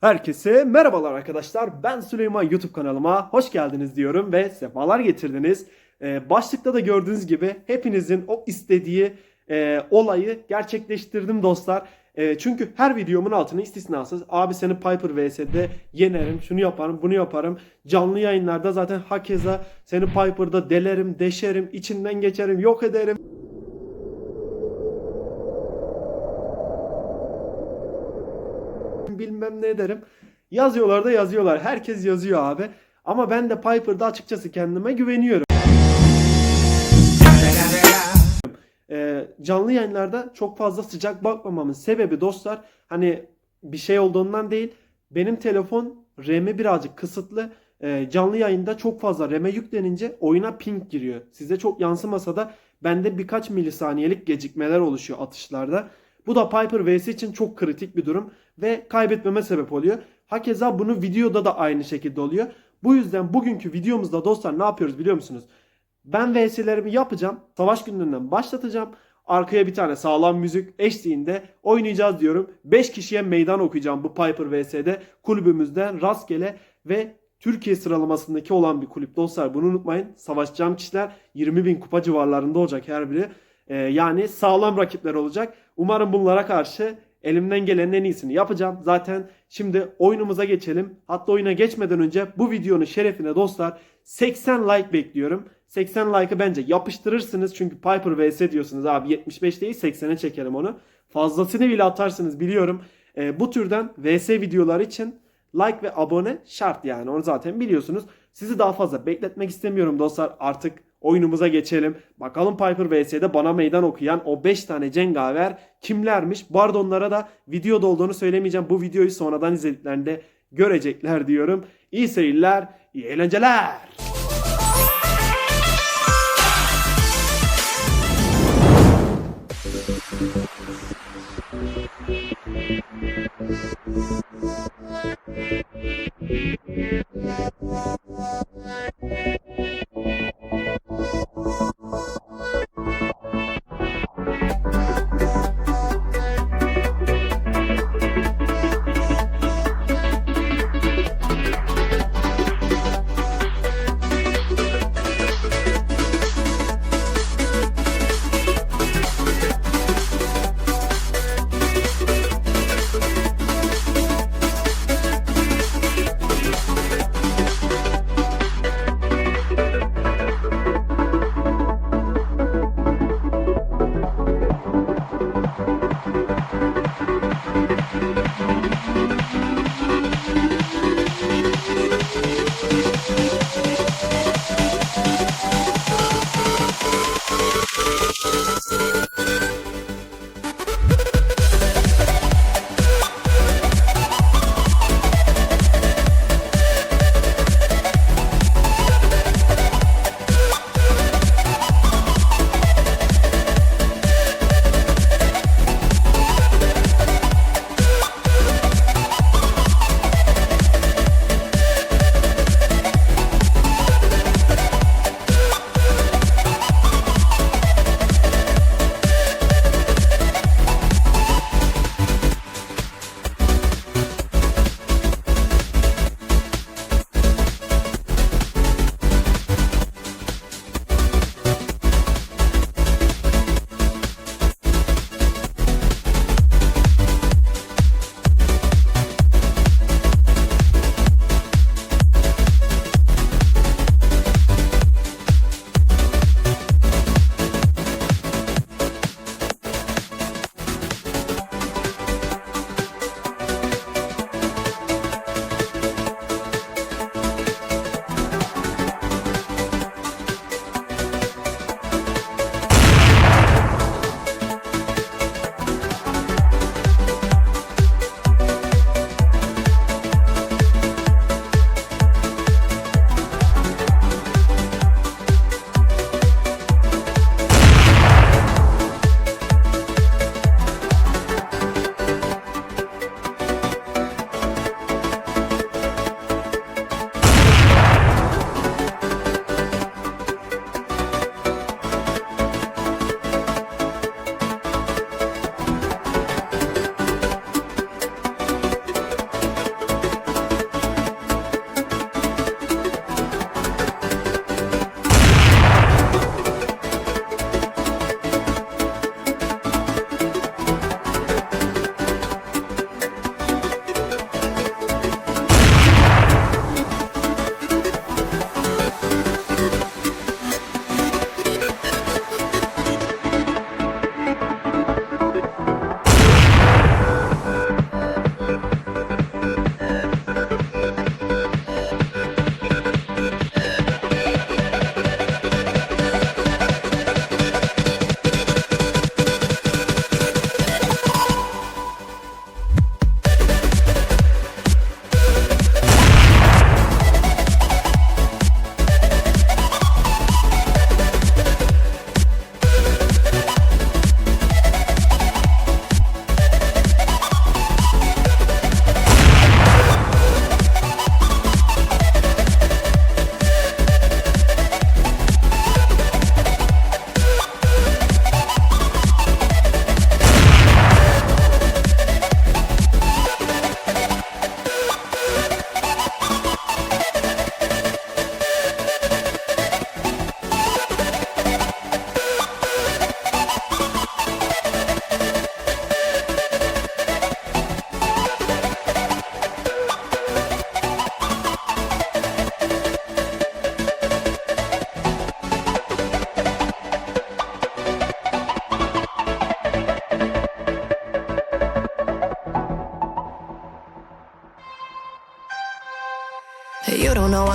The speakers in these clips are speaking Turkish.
Herkese merhabalar arkadaşlar. Ben Süleyman YouTube kanalıma hoş geldiniz diyorum ve sefalar getirdiniz. Ee, başlıkta da gördüğünüz gibi hepinizin o istediği e, olayı gerçekleştirdim dostlar. E, çünkü her videomun altına istisnasız abi seni Piper vs'de yenerim, şunu yaparım, bunu yaparım. Canlı yayınlarda zaten hakeza seni Piper'da delerim, deşerim, içinden geçerim, yok ederim. Bilmem ne ederim. Yazıyorlar da yazıyorlar. Herkes yazıyor abi. Ama ben de Piper'da açıkçası kendime güveniyorum. Ee, canlı yayınlarda çok fazla sıcak bakmamamın sebebi dostlar hani bir şey olduğundan değil. Benim telefon RAM'i birazcık kısıtlı. Ee, canlı yayında çok fazla RAM'e yüklenince oyuna ping giriyor. Size çok yansımasa da bende birkaç milisaniyelik gecikmeler oluşuyor atışlarda. Bu da Piper vs için çok kritik bir durum ve kaybetmeme sebep oluyor. Hakeza bunu videoda da aynı şekilde oluyor. Bu yüzden bugünkü videomuzda dostlar ne yapıyoruz biliyor musunuz? Ben VS'lerimi yapacağım. Savaş günlerinden başlatacağım. Arkaya bir tane sağlam müzik eşliğinde oynayacağız diyorum. 5 kişiye meydan okuyacağım bu Piper VS'de kulübümüzden rastgele ve Türkiye sıralamasındaki olan bir kulüp dostlar. Bunu unutmayın. Savaşacağım kişiler 20 bin kupa civarlarında olacak her biri. Ee, yani sağlam rakipler olacak. Umarım bunlara karşı elimden gelenin en iyisini yapacağım. Zaten şimdi oyunumuza geçelim. Hatta oyuna geçmeden önce bu videonun şerefine dostlar 80 like bekliyorum. 80 like'ı bence yapıştırırsınız. Çünkü Piper vs diyorsunuz abi 75 değil 80'e çekelim onu. Fazlasını bile atarsınız biliyorum. Ee, bu türden vs videolar için like ve abone şart yani onu zaten biliyorsunuz. Sizi daha fazla bekletmek istemiyorum dostlar. Artık Oyunumuza geçelim. Bakalım Piper VS'de bana meydan okuyan o 5 tane cengaver kimlermiş? Bardonlara da videoda olduğunu söylemeyeceğim. Bu videoyu sonradan izlediklerinde görecekler diyorum. İyi seyirler, iyi eğlenceler.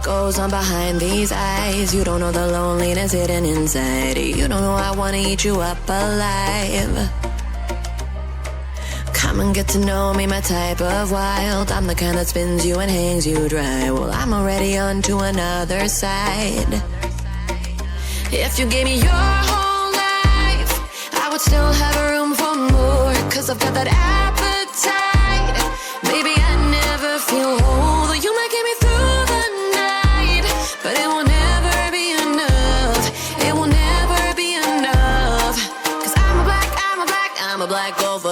what goes on behind these eyes. You don't know the loneliness hidden inside. You don't know I wanna eat you up alive. Come and get to know me, my type of wild. I'm the kind that spins you and hangs you dry. Well, I'm already on to another side. If you gave me your whole life, I would still have room for more. Cause I've got that appetite.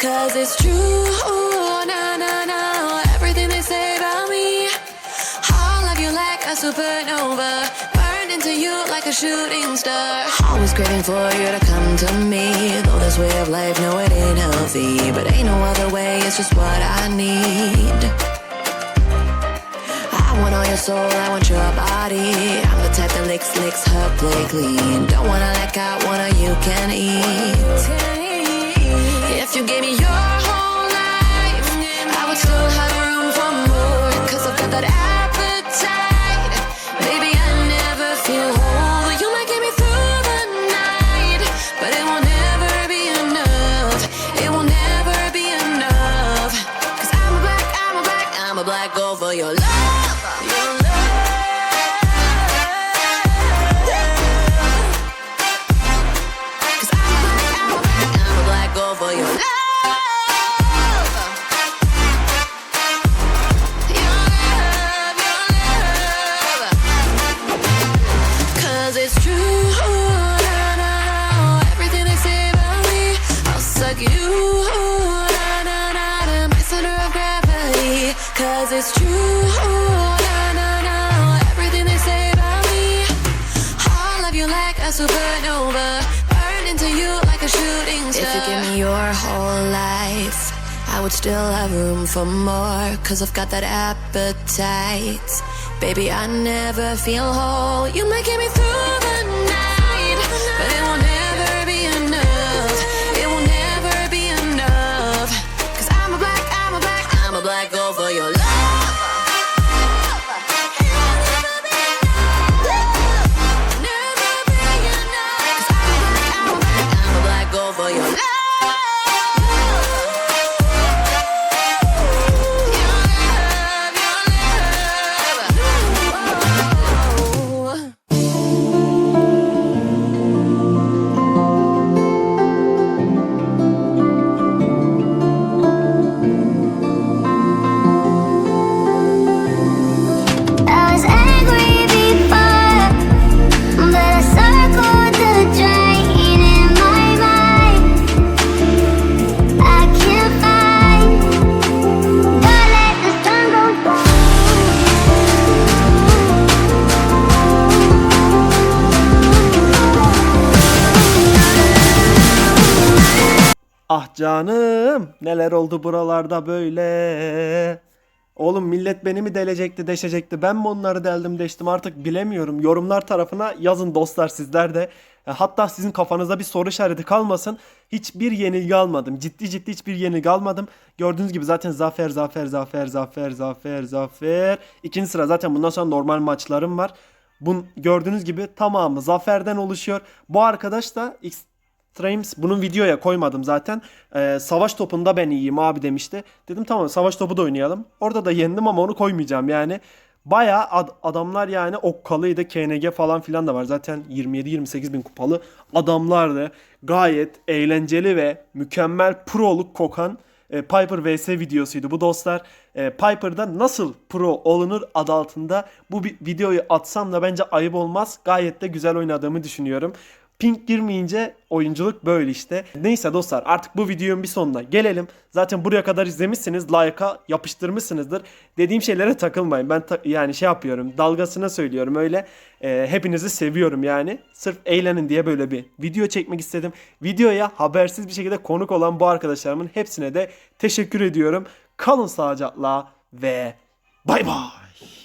Cause it's true, oh, na na na. Everything they say about me, I'll love you like a supernova. Burned into you like a shooting star. Always craving for you to come to me. Though this way of life, no, it ain't healthy. But ain't no other way, it's just what I need. I want all your soul, I want your body. I'm the type that licks, licks her play clean. Don't wanna let one of you can eat. You gave me your whole life, I would still have room for more. Cause I've got that appetite. Baby, I never feel whole. You might get me through the night, but it will never be enough. It will never be enough. Cause I'm a black, I'm a black, I'm a black for your love. Your love. A supernova. Burn into you like a shooting star. If you give me your whole life, I would still have room for more. Cause I've got that appetite. Baby, I never feel whole. You might get me through the night, but it will never be enough. It will never be enough. Cause I'm a black, I'm a black, I'm a black gold for your love. Ah canım neler oldu buralarda böyle. Oğlum millet beni mi delecekti deşecekti ben mi onları deldim deştim artık bilemiyorum. Yorumlar tarafına yazın dostlar sizler de. E, Hatta sizin kafanızda bir soru işareti kalmasın. Hiçbir yenilgi almadım. Ciddi ciddi hiçbir yenilgi almadım. Gördüğünüz gibi zaten zafer zafer zafer zafer zafer zafer. İkinci sıra zaten bundan sonra normal maçlarım var. Bun gördüğünüz gibi tamamı zaferden oluşuyor. Bu arkadaş da Trames bunun videoya koymadım zaten. Ee, savaş topunda ben iyiyim abi demişti. Dedim tamam savaş topu da oynayalım. Orada da yendim ama onu koymayacağım yani. Baya adamlar yani okkalıydı. KNG falan filan da var. Zaten 27-28 bin kupalı adamlardı. Gayet eğlenceli ve mükemmel proluk kokan e, Piper vs videosuydu bu dostlar. E, Piper'da nasıl pro olunur adı altında bu videoyu atsam da bence ayıp olmaz. Gayet de güzel oynadığımı düşünüyorum. Pink girmeyince oyunculuk böyle işte. Neyse dostlar artık bu videonun bir sonuna gelelim. Zaten buraya kadar izlemişsiniz. Like'a yapıştırmışsınızdır. Dediğim şeylere takılmayın. Ben ta- yani şey yapıyorum. Dalgasına söylüyorum öyle. Ee, hepinizi seviyorum yani. Sırf eğlenin diye böyle bir video çekmek istedim. Videoya habersiz bir şekilde konuk olan bu arkadaşlarımın hepsine de teşekkür ediyorum. Kalın sağlıcakla ve bay bay.